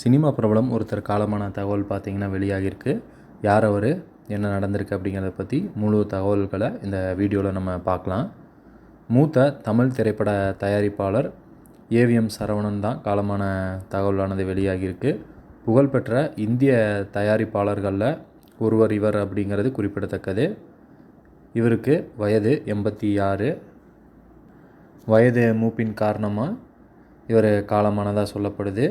Cinema பிரபலம் ஒருத்தர் காலமான தகவல் பார்த்தீங்கன்னா வெளியாகிருக்கு யார் அவர்? என்ன நடந்திருக்கு அப்படிங்கிறத பற்றி முழு தகவல்களை இந்த வீடியோவில் நம்ம பார்க்கலாம். மூத்த தமிழ் திரைப்பட தயாரிப்பாளர் ஏவிஎம் சரவணன் தான் காலமான தகவலானது வெளியாகியிருக்கு. புகழ்பெற்ற இந்திய தயாரிப்பாளர்களில் ஒருவர் இவர் அப்படிங்கிறது குறிப்பிடத்தக்கது. இவருக்கு வயது எண்பத்தி ஆறு. வயது மூப்பின் காரணமாக இவர் காலமானதாக சொல்லப்படுது.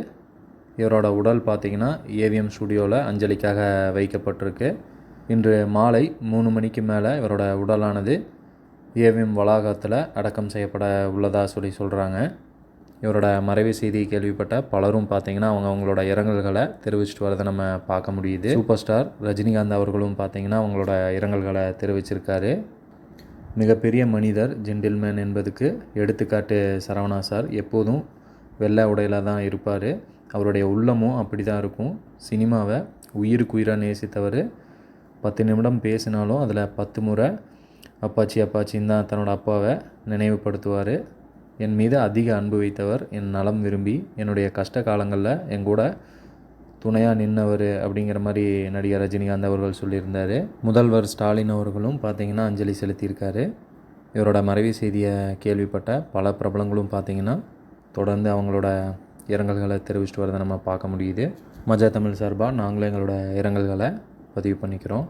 இவரோட உடல் பார்த்திங்கன்னா ஏவிஎம் ஸ்டுடியோவில் அஞ்சலிக்காக வைக்கப்பட்டிருக்கு. இன்று மாலை மூணு மணிக்கு மேலே இவரோட உடலானது ஏவிஎம் வளாகத்தில் அடக்கம் செய்யப்பட உள்ளதாக சொல்லி சொல்கிறாங்க. இவரோட மறைவு செய்தி கேள்விப்பட்ட பலரும் பார்த்திங்கன்னா அவங்க அவங்களோட இரங்கல்களை தெரிவிச்சிட்டு வரதை நம்ம பார்க்க முடியுது. சூப்பர் ஸ்டார் ரஜினிகாந்த் அவர்களும் பார்த்திங்கன்னா அவங்களோட இரங்கல்களை தெரிவிச்சிருக்காரு. மிகப்பெரிய மனிதர் ஜென்டில்மேன் என்பதுக்கு எடுத்துக்காட்டு சரவணா சார். எப்போதும் வெள்ளை உடையில் தான் இருப்பார். அவருடைய உள்ளமும் அப்படி தான் இருக்கும். சினிமாவை உயிருக்கு உயிராக நேசித்தவர். பத்து நிமிடம் பேசினாலும் அதில் பத்து முறை அப்பாச்சி அப்பாச்சின்னு தான் தன்னோட அப்பாவை நினைவுபடுத்துவார். என் மீது அதிக அன்பு வைத்தவர் என் நலம் விரும்பி என்னுடைய கஷ்ட காலங்களில் என் கூட துணையாக நின்னவர் அப்படிங்கிற மாதிரி நடிகர் ரஜினிகாந்த் அவர்கள் சொல்லியிருந்தார். முதல்வர் ஸ்டாலின் அவர்களும் பார்த்திங்கன்னா அஞ்சலி செலுத்தியிருக்காரு. இவரோட மறைவு செய்தியை கேள்விப்பட்ட பல பிரபலங்களும் பார்த்திங்கன்னா தொடர்ந்து அவங்களோட இரங்கல்களை தெரிவிச்சிட்டு வரதை நம்ம பார்க்க முடியுது. மஜா தமிழ் சார்பாக நாங்களும் எங்களோட இரங்கல்களை பதிவு பண்ணிக்கிறோம்.